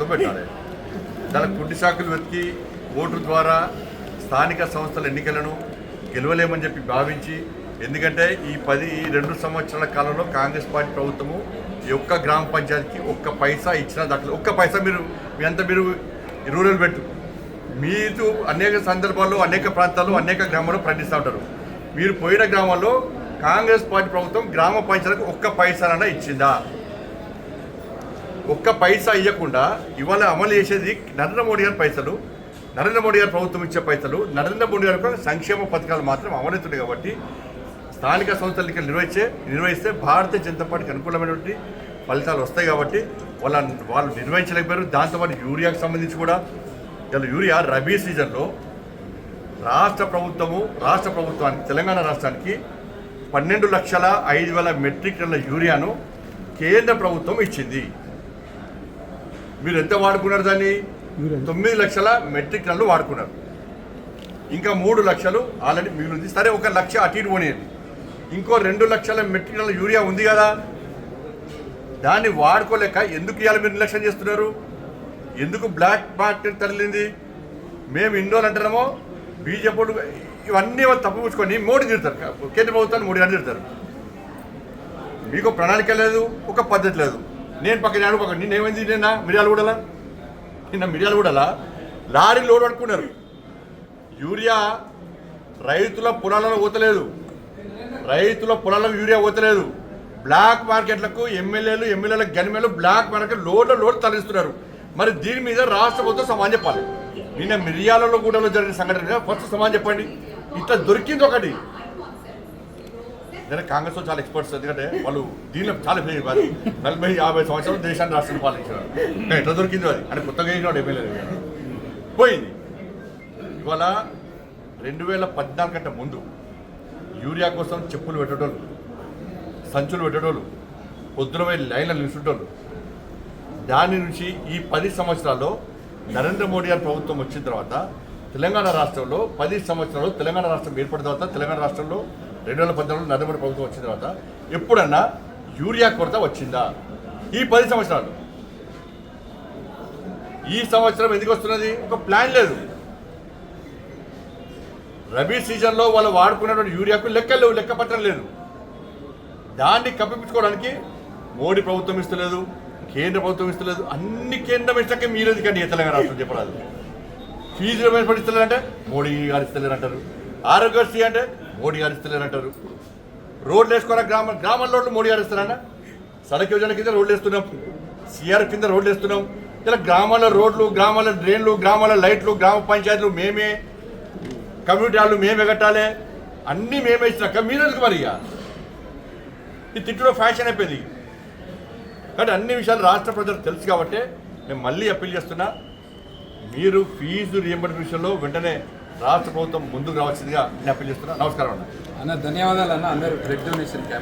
ప్రభుత్వం పెట్టాలి. దానికి పుట్టి సాకులు వెతికి ఓటు ద్వారా స్థానిక సంస్థల ఎన్నికలను గెలవలేమని చెప్పి భావించి ఎందుకంటే ఈ పది ఈ రెండు సంవత్సరాల కాలంలో కాంగ్రెస్ పార్టీ ప్రభుత్వము ఈ ఒక్క గ్రామ పంచాయతీకి ఒక్క పైసా ఇచ్చిన దాంట్లో ఒక్క పైసా మీరు మీ అంతా మీరు రూరల్ పెట్టు. మీతో అనేక సందర్భాల్లో అనేక ప్రాంతాల్లో అనేక గ్రామాల్లో ప్రకటిస్తూ ఉంటారు. మీరు పోయిన గ్రామాల్లో కాంగ్రెస్ పార్టీ ప్రభుత్వం గ్రామ పంచాయతీకి ఒక్క పైసానన్నా ఇచ్చిందా? ఒక్క పైసా ఇవ్వకుండా ఇవాళ అమలు చేసేది నరేంద్ర మోడీ గారి పైసలు నరేంద్ర మోడీ గారు ప్రభుత్వం ఇచ్చే పైసలు నరేంద్ర మోడీ గారు సంక్షేమ పథకాలు మాత్రం అమలవుతున్నాయి కాబట్టి స్థానిక సంస్థలకి నిర్వహించే నిర్వహిస్తే భారతీయ జనతా పార్టీకి అనుకూలమైనటువంటి ఫలితాలు వస్తాయి కాబట్టి వాళ్ళ వాళ్ళు నిర్వహించలేకపోయారు. దాంతోపాటు యూరియాకు సంబంధించి కూడా ఇలా యూరియా రబీ సీజన్లో రాష్ట్ర ప్రభుత్వము రాష్ట్ర ప్రభుత్వానికి తెలంగాణ రాష్ట్రానికి పన్నెండు లక్షల ఐదు వేల మెట్రిక్ టన్నుల యూరియాను కేంద్ర ప్రభుత్వం ఇచ్చింది. మీరు ఎంత వాడుకున్నారు దాన్ని? తొమ్మిది లక్షల మెట్రిక్ టన్నులు వాడుకున్నారు. ఇంకా మూడు లక్షలు ఆల్రెడీ మిగిలింది. సరే ఒక లక్ష అటు ఇటు పోనీయండి. ఇంకో రెండు లక్షల మెట్రిక్ టన్నుల యూరియా ఉంది కదా. దాన్ని వాడుకోలేక ఎందుకు ఇవాళ మీరు నిర్లక్ష్యం చేస్తున్నారు? ఎందుకు బ్లాక్ మార్కెట్ తరలింది? మేము రోజులు అంటున్నామో? బీజేపీ ఇవన్నీ వాళ్ళు తప్పు పుచ్చుకొని మోడీ తిడతారు. కేంద్ర ప్రభుత్వాన్ని మోడీ అని తిడతారు. మీకు ప్రణాళిక లేదు ఒక పద్ధతి లేదు. నేను పక్కన ఆడు పక్కన. నిన్న ఏమైంది నిన్న? మిరియాలు నిన్న మిరియాలు కూడాలా లారీ లోడ్ పట్టుకున్నారు. యూరియా రైతుల పొలాలలో పోతలేదు. రైతుల పొలాలకు యూరియా పోతలేదు. బ్లాక్ మార్కెట్లకు ఎమ్మెల్యేలు ఎమ్మెల్యేల గనిమేలు బ్లాక్ మార్కెట్ లోడ్ల లోడ్ తరలిస్తున్నారు. మరి దీని మీద రాష్ట్ర ప్రభుత్వం సమాన్ చెప్పాలి. నిన్న మిరియాలలో కూడా జరిగిన సంఘటన ఫస్ట్ సమాన్ చెప్పండి. ఇట్లా దొరికింది ఒకటి. నేను కాంగ్రెస్లో చాలా ఎక్స్పర్ట్స్ ఎందుకంటే వాళ్ళు దీనిలో చాలా ఫెయిల్ కాదు నలభై యాభై సంవత్సరాలు దేశాన్ని రాష్ట్రాన్ని పాలించారు. ఎట్లా దొరికిందో అది. అని కొత్తగా వేసినాడు ఎమ్మెల్యే పోయింది. ఇవాళ రెండు వేల పద్నాలుగు కంటే ముందు యూరియా కోసం చెప్పులు పెట్టేటోళ్ళు సంచులు పెట్టేటోళ్ళు పొద్దున పోయి లైన్లు నిలుచుంటోళ్ళు దాని నుంచి ఈ పది సంవత్సరాల్లో నరేంద్ర మోడీ గారి ప్రభుత్వం వచ్చిన తర్వాత తెలంగాణ రాష్ట్రంలో పది సంవత్సరాలు తెలంగాణ రాష్ట్రం ఏర్పడిన తర్వాత తెలంగాణ రాష్ట్రంలో రెండు వేల పద్నాలుగులో నరేంద్ర మోడీ ప్రభుత్వం వచ్చిన తర్వాత ఎప్పుడన్నా యూరియా కొరత వచ్చిందా? ఈ పది సంవత్సరాలు. ఈ సంవత్సరం ఎందుకు వస్తున్నది? ఒక ప్లాన్ లేదు. రబీ సీజన్లో వాళ్ళు వాడుకున్నటువంటి యూరియాకు లెక్కలు లేవు లెక్క పత్రం లేదు. దాన్ని కప్పిపుచ్చుకోవడానికి మోడీ ప్రభుత్వం ఇస్తలేదు కేంద్ర ప్రభుత్వం ఇస్తలేదు అన్ని కేంద్రం ఇస్తాకే మీరేది కానీ తెలంగాణ రాష్ట్రం చెప్పరాదు? ఫీజులు ఏమైనా ఇస్తలేరు అంటే మోడీ గారు ఇస్తలేరు అంటారు ఆరోగ్యశ్రీ అంటే మోడీ గారు అంటారు రోడ్లు వేసుకోరా గ్రామ గ్రామాల రోడ్లు మోడీ గారు ఇస్తారన్న సడక్ యోజన కింద రోడ్లు వేస్తున్నాం. సిఆర్ కింద రోడ్లు వేస్తున్నాం. ఇలా గ్రామాల రోడ్లు గ్రామాల డ్రైన్లు గ్రామాల లైట్లు గ్రామ పంచాయతీలు మేమే కమ్యూనిటీ హాళ్ళు మేమే కట్టాలి. అన్నీ మేమే ఇచ్చినాక మీరందుకు మరి ఇక ఈ తిట్టులో ఫ్యాషన్ అయిపోయింది. కానీ అన్ని విషయాలు రాష్ట్ర ప్రజలకు తెలుసు కాబట్టి నేను మళ్ళీ అప్పీల్ చేస్తున్నా మీరు ఫీజు రియంబర్స్ విషయంలో వెంటనే రాష్ట్ర ప్రభుత్వం ముందుకు రావాల్సిందిగా నేను అప్పీల్ చేస్తున్నా. నమస్కారం అన్న ధన్యవాదాలు అన్న. అందరూ రెడ్ డొనేషన్ క్యాంప్